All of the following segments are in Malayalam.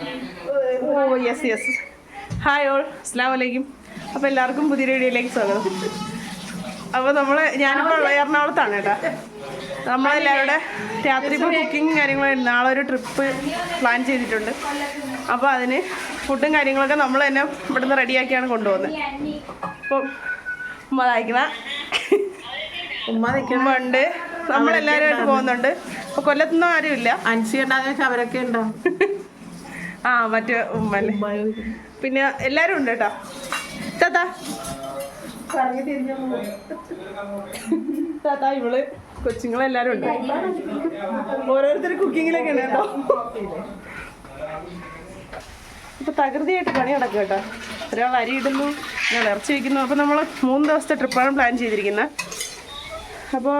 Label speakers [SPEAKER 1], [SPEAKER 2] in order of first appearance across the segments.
[SPEAKER 1] ഓ യെസ് യെസ് ഹായ് ഓൾ അസ്ലാം വലൈക്കും അപ്പോൾ എല്ലാവർക്കും പുതിയ വീഡിയോയിലേക്ക് സ്വാഗതം. അപ്പോൾ നമ്മൾ ഞാനിപ്പോൾ എറണാകുളത്താണ് കേട്ടോ. നമ്മളെല്ലാവരുടെ രാത്രി ഇപ്പോൾ കുക്കിങ് കാര്യങ്ങളും നാളെ ഒരു ട്രിപ്പ് പ്ലാൻ ചെയ്തിട്ടുണ്ട്. അപ്പോൾ അതിന് ഫുഡും കാര്യങ്ങളൊക്കെ നമ്മൾ തന്നെ ഇവിടുന്ന് റെഡിയാക്കിയാണ് കൊണ്ടുപോകുന്നത്. അപ്പോൾ ഉമ്മ അയക്കുന്ന
[SPEAKER 2] ഉമ്മ
[SPEAKER 1] ഉണ്ട്. നമ്മളെല്ലാവരുമായിട്ട് പോകുന്നുണ്ട്. അപ്പോൾ കൊല്ലത്തൊന്നും ആരുമില്ല.
[SPEAKER 2] വെച്ചാൽ അവരൊക്കെ ഉണ്ടാവും
[SPEAKER 1] ആ മറ്റേ ഉമ്മല്ലേ. പിന്നെ എല്ലാരും ഉണ്ട് കേട്ടോ. താത്താ. താത്താ ഇവൾ കൊച്ചുങ്ങളെല്ലാരും ഉണ്ട്. ഓരോരുത്തർ കുക്കിങ്ങിലൊക്കെ ഉണ്ട് കേട്ടോ. ഇപ്പൊ തകൃതിയായിട്ട് പണി നടക്കും കേട്ടോ. ഒരാൾ അരി ഇടുന്നു ഒരാൾ ഇറച്ചി വയ്ക്കുന്നു. അപ്പോൾ നമ്മൾ മൂന്ന് ദിവസത്തെ ട്രിപ്പാണ് പ്ലാൻ ചെയ്തിരിക്കുന്നത് അപ്പോൾ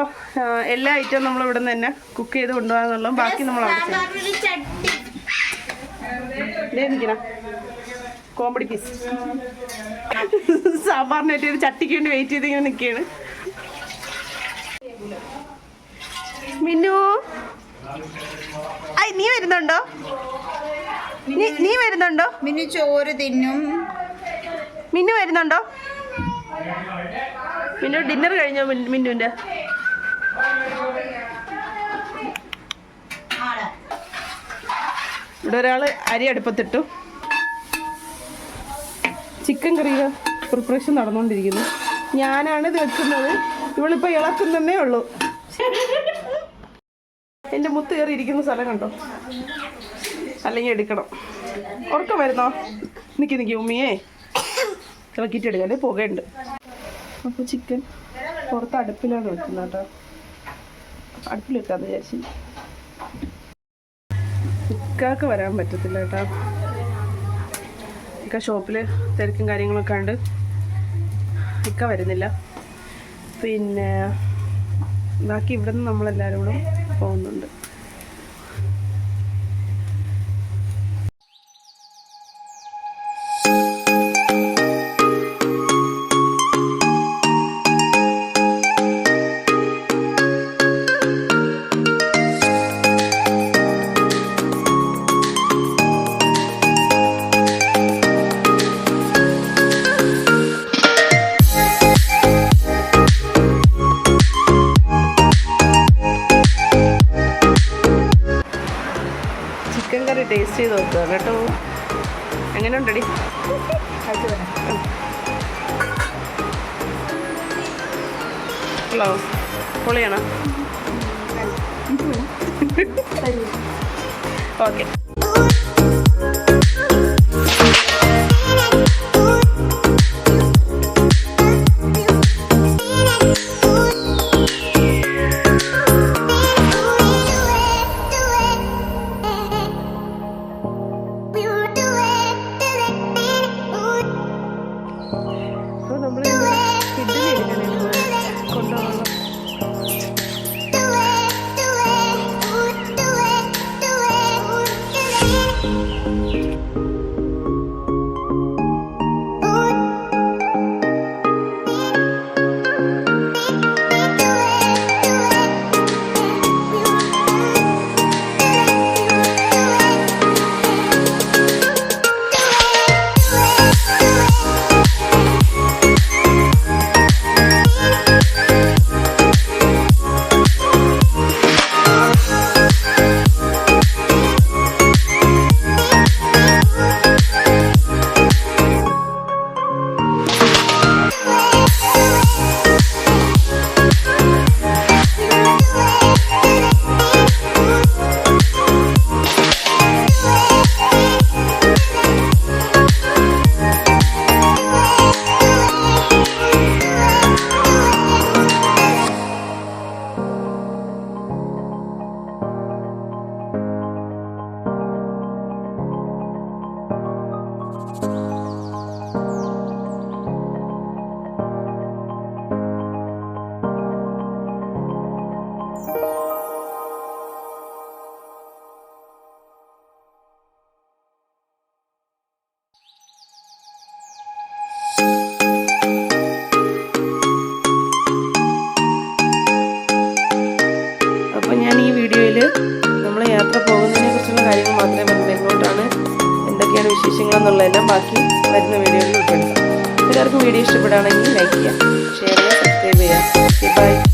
[SPEAKER 1] എല്ലാ ഐറ്റവും നമ്മൾ ഇവിടെ നിന്ന് തന്നെ കുക്ക് ചെയ്ത് കൊണ്ടുപോകാന്നുള്ളതും ബാക്കി നമ്മൾ അവിടെ കോമഡി പീസ് സാമ്പാറിനായിട്ട് ഒരു ചട്ടിക്ക് വേണ്ടി വെയിറ്റ് ചെയ്ത് ഇങ്ങനെ നിൽക്കുകയാണ് മിന്നു? ഐ നീ വരുന്നുണ്ടോ? നീ- വരുന്നുണ്ടോ?
[SPEAKER 3] മിന്നു ചോറ് തിന്നും.
[SPEAKER 1] മിന്നു വരുന്നുണ്ടോ? മിന്നു ഡിന്നർ കഴിഞ്ഞോ മിൻ- ഇവിടെ ഒരാൾ അരി അടുപ്പത്തിട്ടു. ചിക്കൻ കറിയുടെ പ്രിപ്പറേഷൻ നടന്നുകൊണ്ടിരിക്കുന്നു ഞാനാണ് ഇത് വെക്കുന്നത്. ഇവളിപ്പോൾ ഇളക്കുന്നതേ ഉള്ളൂ. എന്റെ മുത്ത് കയറി ഇരിക്കുന്ന സ്ഥലം കണ്ടോ? അല്ലെങ്കിൽ എടുക്കണം. ഉറക്കം വരുന്നോ? നിൽക്കി നിൽക്കി ഉമ്മിയേ. ഇളക്കിയിട്ട് എടുക്കാല്ലേ പുകയുണ്ട്. അപ്പോൾ ചിക്കൻ പുറത്ത് അടുപ്പിലാണ് വെക്കുന്നത് കേട്ടോ. അടുപ്പിൽ വെക്കാമെന്ന് വിചാരിച്ചു. ഇക്കാക്ക് വരാൻ പറ്റത്തില്ല കേട്ടോ. ഇക്ക ഷോപ്പിൽ തിരക്കും കാര്യങ്ങളൊക്കെ ഉണ്ട് ഇക്ക വരുന്നില്ല. പിന്നെ ബാക്കി ഇവിടെ നിന്ന് നമ്മളെല്ലാവരും കൂടെ പോകുന്നുണ്ട്. ടേസ്റ്റ് ചെയ്ത് നോക്കുക കേട്ടോ. എങ്ങനെ ഉണ്ടടി ഹലോ പൊളിയാണോ ഓക്കെ thank you നമ്മളെ യാത്ര പോകുന്നതിനെ കുറിച്ചുള്ള കാര്യങ്ങൾ മാത്രമേ പറഞ്ഞത് എങ്ങോട്ടാണ് എന്തൊക്കെയാണ് വിശേഷങ്ങളെന്നുള്ളതെല്ലാം ബാക്കി വരുന്ന വീഡിയോയിൽ ഉൾപ്പെടുത്താം എല്ലാവർക്കും വീഡിയോ ഇഷ്ടപ്പെടുകയാണെങ്കിൽ ലൈക്ക് ചെയ്യാം ഷെയർ ചെയ്യുക സബ്സ്ക്രൈബ് ചെയ്യുക. ബൈ